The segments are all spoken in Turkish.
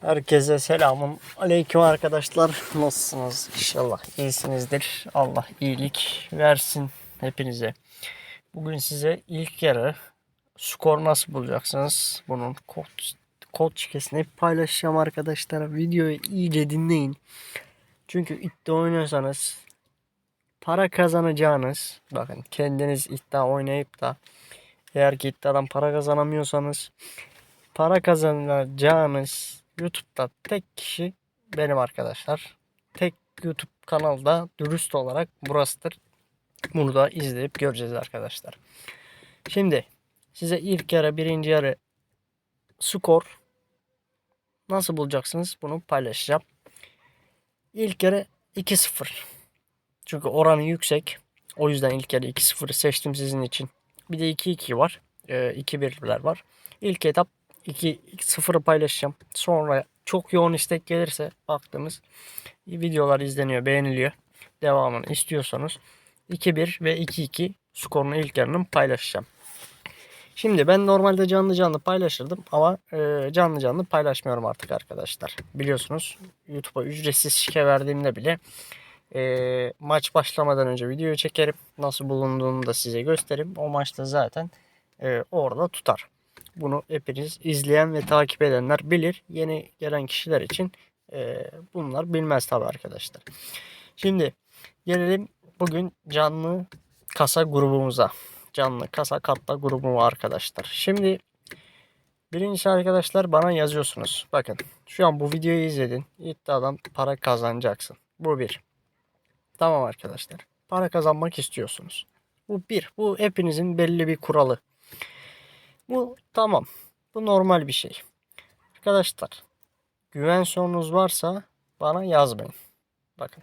Herkese selamun aleyküm arkadaşlar. Nasılsınız? İnşallah iyisinizdir. Allah iyilik versin hepinize. Bugün size ilk yarı skor nasıl bulacaksınız? Bunun kod, kod şifresini paylaşacağım arkadaşlar. Videoyu iyice dinleyin. Çünkü iddia oynuyorsanız para kazanacağınız bakın kendiniz iddia oynayıp da eğer ki iddiadan para kazanamıyorsanız para kazanacağınız YouTube'da tek kişi benim arkadaşlar. Tek YouTube kanalda dürüst olarak burasıdır. Bunu da izleyip göreceğiz arkadaşlar. Şimdi size ilk yarı birinci yarı skor nasıl bulacaksınız bunu paylaşacağım. İlk yarı 2-0. Çünkü oranı yüksek. O yüzden ilk yarı 2-0'ı seçtim sizin için. Bir de 2-2 var. Ee, 2-1'ler var. İlk etap 2-0'ı paylaşacağım. Sonra çok yoğun istek gelirse baktığımız videolar izleniyor, beğeniliyor. Devamını istiyorsanız 2-1 ve 2-2 skorunu ilk yarının paylaşacağım. Şimdi ben normalde canlı canlı paylaşırdım ama e, canlı canlı paylaşmıyorum artık arkadaşlar. Biliyorsunuz YouTube'a ücretsiz şike verdiğimde bile e, maç başlamadan önce videoyu çekerim. Nasıl bulunduğunu da size gösteririm. O maçta zaten e, orada tutar. Bunu hepiniz izleyen ve takip edenler bilir. Yeni gelen kişiler için e, bunlar bilmez tabi arkadaşlar. Şimdi gelelim bugün canlı kasa grubumuza. Canlı kasa katla grubumu arkadaşlar. Şimdi birincisi arkadaşlar bana yazıyorsunuz. Bakın şu an bu videoyu izledin. İddiadan para kazanacaksın. Bu bir. Tamam arkadaşlar. Para kazanmak istiyorsunuz. Bu bir. Bu hepinizin belli bir kuralı. Bu tamam. Bu normal bir şey. Arkadaşlar güven sorunuz varsa bana yazmayın. Bakın.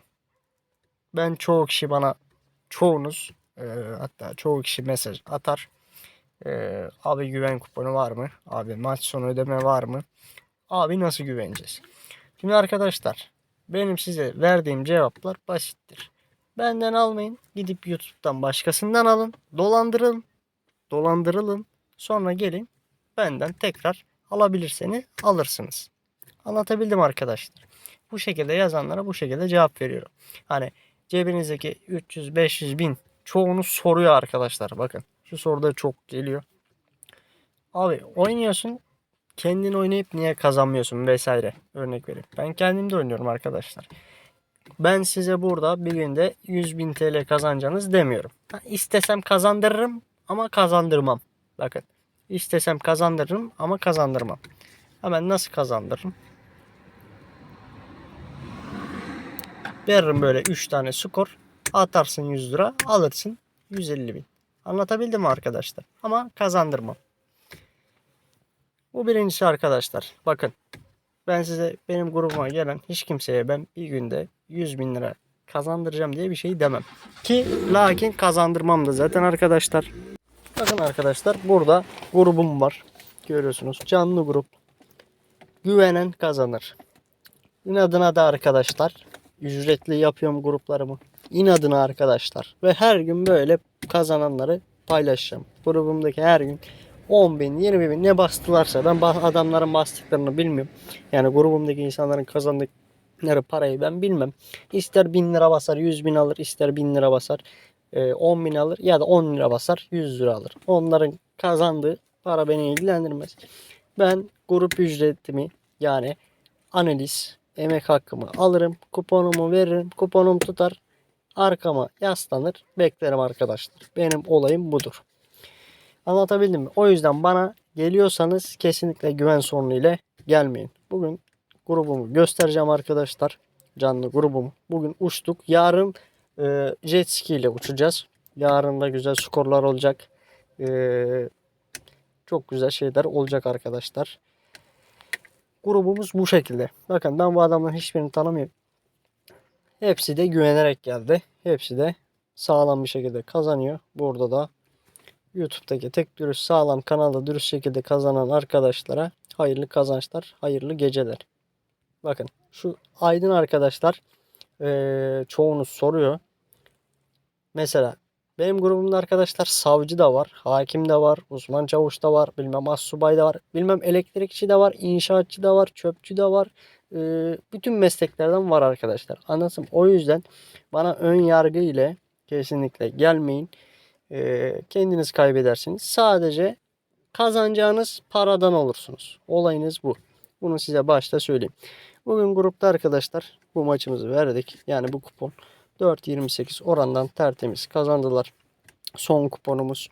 Ben çoğu kişi bana çoğunuz e, hatta çoğu kişi mesaj atar. E, abi güven kuponu var mı? Abi maç sonu ödeme var mı? Abi nasıl güveneceğiz? Şimdi arkadaşlar benim size verdiğim cevaplar basittir. Benden almayın. Gidip YouTube'dan başkasından alın. Dolandırın. Dolandırılın. Sonra gelin benden tekrar alabilirseniz alırsınız. Anlatabildim arkadaşlar. Bu şekilde yazanlara bu şekilde cevap veriyorum. Hani cebinizdeki 300 500 bin çoğunu soruyor arkadaşlar. Bakın şu soruda çok geliyor. Abi oynuyorsun kendin oynayıp niye kazanmıyorsun vesaire örnek vereyim. Ben kendimde oynuyorum arkadaşlar. Ben size burada bir günde 100 bin TL kazanacaksınız demiyorum. Ha, istesem kazandırırım ama kazandırmam. Bakın istesem kazandırırım ama kazandırmam. Hemen nasıl kazandırırım? Veririm böyle 3 tane skor. Atarsın 100 lira alırsın 150 bin. Anlatabildim mi arkadaşlar? Ama kazandırmam. Bu birincisi arkadaşlar. Bakın ben size benim grubuma gelen hiç kimseye ben bir günde 100 bin lira kazandıracağım diye bir şey demem. Ki lakin kazandırmam da zaten arkadaşlar. Bakın arkadaşlar burada grubum var. Görüyorsunuz canlı grup. Güvenen kazanır. İnadına da arkadaşlar. Ücretli yapıyorum gruplarımı. İnadına arkadaşlar. Ve her gün böyle kazananları paylaşacağım. Grubumdaki her gün 10 bin, 20 bin ne bastılarsa ben adamların bastıklarını bilmiyorum. Yani grubumdaki insanların kazandıkları parayı ben bilmem. İster 1000 lira basar 100 bin alır, ister 1000 lira basar e, 10 bin alır ya da 10 lira basar 100 lira alır. Onların kazandığı para beni ilgilendirmez. Ben grup ücretimi yani analiz, emek hakkımı alırım, kuponumu veririm, kuponum tutar, arkama yaslanır, beklerim arkadaşlar. Benim olayım budur. Anlatabildim mi? O yüzden bana geliyorsanız kesinlikle güven sorunu ile gelmeyin. Bugün grubumu göstereceğim arkadaşlar. Canlı grubumu. Bugün uçtuk. Yarın e, jet ski ile uçacağız. Yarın da güzel skorlar olacak. E, çok güzel şeyler olacak arkadaşlar. Grubumuz bu şekilde. Bakın ben bu adamların hiçbirini tanımıyorum. Hepsi de güvenerek geldi. Hepsi de sağlam bir şekilde kazanıyor. Burada da YouTube'daki tek dürüst sağlam kanalda dürüst şekilde kazanan arkadaşlara hayırlı kazançlar, hayırlı geceler. Bakın şu aydın arkadaşlar eee çoğunuz soruyor. Mesela Benim grubumda arkadaşlar savcı da var, hakim de var, uzman çavuş da var, bilmem assubay da var, bilmem elektrikçi de var, inşaatçı da var, çöpçü de var. Ee, bütün mesleklerden var arkadaşlar. Anlasın. O yüzden bana ön yargı ile kesinlikle gelmeyin. Ee, kendiniz kaybedersiniz. Sadece kazanacağınız paradan olursunuz. Olayınız bu. Bunu size başta söyleyeyim. Bugün grupta arkadaşlar bu maçımızı verdik. Yani bu kupon 4.28 orandan tertemiz kazandılar. Son kuponumuz.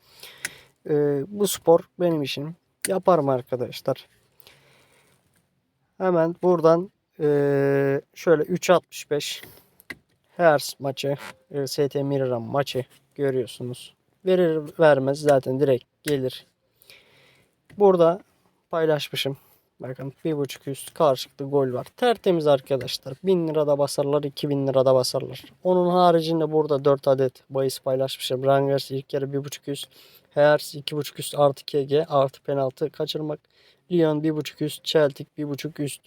Ee, bu spor benim işim. Yaparım arkadaşlar. Hemen buradan ee, şöyle 3.65 Hers maçı, e, ST Miriram maçı görüyorsunuz. Verir vermez zaten direkt gelir. Burada paylaşmışım. Bakın bir buçuk üst karşılıklı gol var. Tertemiz arkadaşlar. 1000 lirada basarlar 2000 lirada basarlar. Onun haricinde burada 4 adet bahis paylaşmışım. Rangers ilk yarı bir buçuk üst. Heers iki buçuk üst artı KG artı penaltı kaçırmak. Lyon bir buçuk üst. Celtic bir buçuk üst.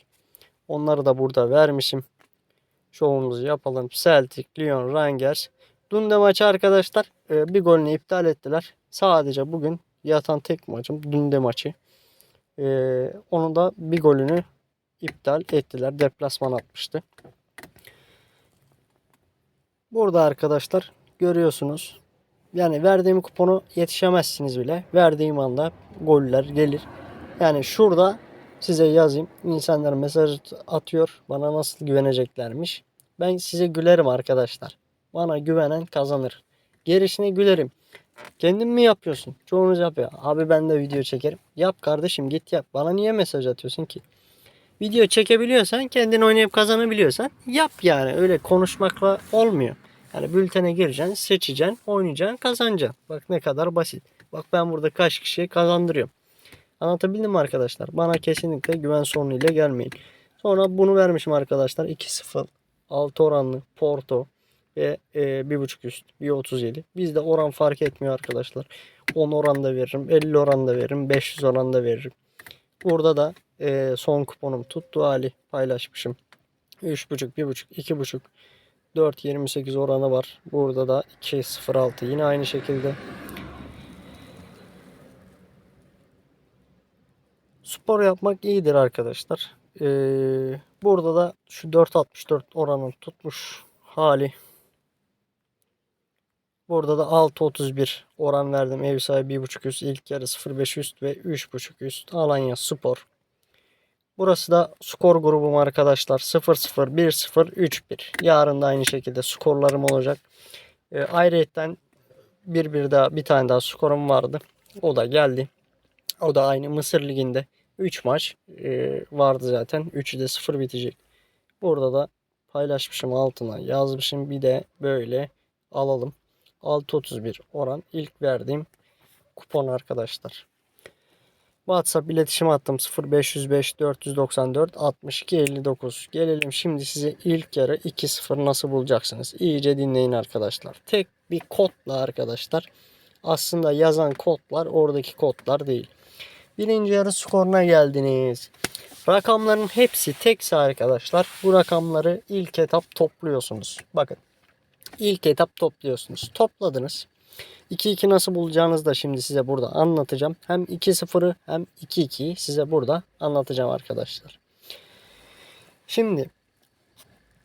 Onları da burada vermişim. Şovumuzu yapalım. Celtic, Lyon, Rangers. Dün maçı arkadaşlar e, bir golünü iptal ettiler. Sadece bugün yatan tek maçım dün maçı. Ee, onun da bir golünü iptal ettiler. Deplasman atmıştı. Burada arkadaşlar görüyorsunuz. Yani verdiğim kuponu yetişemezsiniz bile. Verdiğim anda goller gelir. Yani şurada size yazayım. İnsanlar mesaj atıyor. Bana nasıl güveneceklermiş. Ben size gülerim arkadaşlar. Bana güvenen kazanır. Gerisine gülerim. Kendin mi yapıyorsun? Çoğunuz yapıyor. Abi ben de video çekerim. Yap kardeşim git yap. Bana niye mesaj atıyorsun ki? Video çekebiliyorsan, kendin oynayıp kazanabiliyorsan yap yani. Öyle konuşmakla olmuyor. Yani bültene gireceksin, seçeceksin, oynayacaksın, kazanacaksın. Bak ne kadar basit. Bak ben burada kaç kişiye kazandırıyorum. Anlatabildim mi arkadaşlar? Bana kesinlikle güven sorunuyla gelmeyin. Sonra bunu vermişim arkadaşlar. 2-0 6 oranlı Porto ve e, bir buçuk üst bir 37. Bizde oran fark etmiyor arkadaşlar. 10 oranda veririm, 50 oranda veririm, 500 oranda veririm. Burada da e, son kuponum tuttu hali paylaşmışım. 3.5, 1.5, 2.5, 4.28 oranı var. Burada da 2.06 yine aynı şekilde. Spor yapmak iyidir arkadaşlar. Ee, burada da şu 4.64 oranın tutmuş hali Burada da 6.31 oran verdim. Ev sahibi 1.5 üst, ilk yarı 0.5 üst ve 3.5 üst. Alanya Spor. Burası da skor grubum arkadaşlar. 0-0, 1-0, 3-1. Yarın da aynı şekilde skorlarım olacak. E, ayrıyetten bir bir daha bir tane daha skorum vardı. O da geldi. O da aynı Mısır Ligi'nde 3 maç e, vardı zaten. 3'ü de 0 bitecek. Burada da paylaşmışım altına yazmışım. Bir de böyle alalım. 6.31 oran ilk verdiğim kupon arkadaşlar. WhatsApp iletişim hattım 0505 494 62 59. Gelelim şimdi size ilk yarı 2-0 nasıl bulacaksınız? İyice dinleyin arkadaşlar. Tek bir kodla arkadaşlar. Aslında yazan kodlar oradaki kodlar değil. Birinci yarı skoruna geldiniz. Rakamların hepsi tekse arkadaşlar. Bu rakamları ilk etap topluyorsunuz. Bakın İlk etap topluyorsunuz. Topladınız. 2-2 nasıl bulacağınızı da şimdi size burada anlatacağım. Hem 2-0'ı hem 2-2'yi size burada anlatacağım arkadaşlar. Şimdi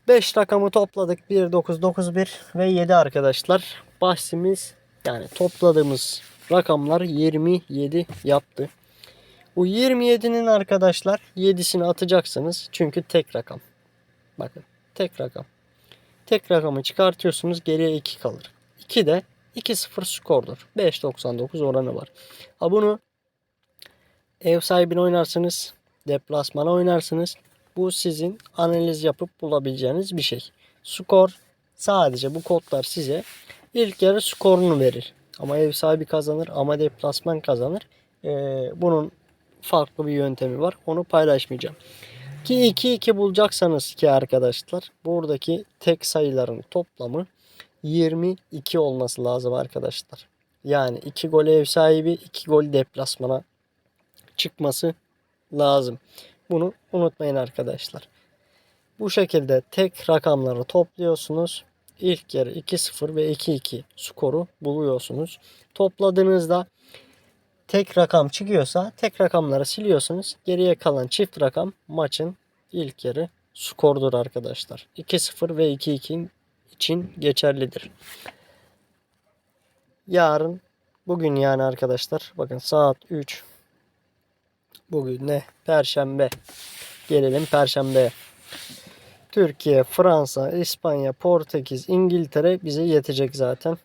5 rakamı topladık. 1, 9, 9, 1 ve 7 arkadaşlar. Bahsimiz yani topladığımız rakamlar 27 yaptı. Bu 27'nin arkadaşlar 7'sini atacaksınız. Çünkü tek rakam. Bakın tek rakam. Tek rakamı çıkartıyorsunuz geriye 2 kalır. 2 de 2-0 skordur. 5.99 oranı var. Ha bunu ev sahibine oynarsınız. Deplasmana oynarsınız. Bu sizin analiz yapıp bulabileceğiniz bir şey. Skor sadece bu kodlar size ilk yarı skorunu verir. Ama ev sahibi kazanır ama deplasman kazanır. Ee, bunun farklı bir yöntemi var. Onu paylaşmayacağım. Ki 2 2 bulacaksanız ki arkadaşlar buradaki tek sayıların toplamı 22 olması lazım arkadaşlar. Yani 2 gol ev sahibi 2 gol deplasmana çıkması lazım. Bunu unutmayın arkadaşlar. Bu şekilde tek rakamları topluyorsunuz. ilk yarı 2-0 ve 2-2 skoru buluyorsunuz. Topladığınızda tek rakam çıkıyorsa tek rakamları siliyorsunuz. Geriye kalan çift rakam maçın ilk yarı skordur arkadaşlar. 2-0 ve 2-2 için geçerlidir. Yarın bugün yani arkadaşlar bakın saat 3 bugün ne? Perşembe. Gelelim Perşembe. Türkiye, Fransa, İspanya, Portekiz, İngiltere bize yetecek zaten.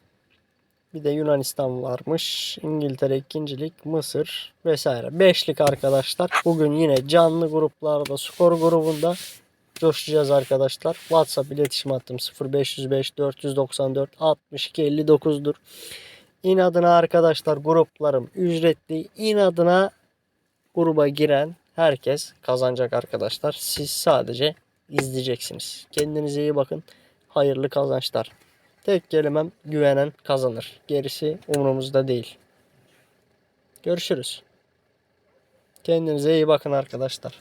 Bir de Yunanistan varmış. İngiltere ikincilik, Mısır vesaire. Beşlik arkadaşlar. Bugün yine canlı gruplarda, skor grubunda coşacağız arkadaşlar. WhatsApp iletişim hattım 0505 494 62 59'dur. İnadına arkadaşlar gruplarım ücretli. İnadına gruba giren herkes kazanacak arkadaşlar. Siz sadece izleyeceksiniz. Kendinize iyi bakın. Hayırlı kazançlar. Tek kelimem güvenen kazanır. Gerisi umurumuzda değil. Görüşürüz. Kendinize iyi bakın arkadaşlar.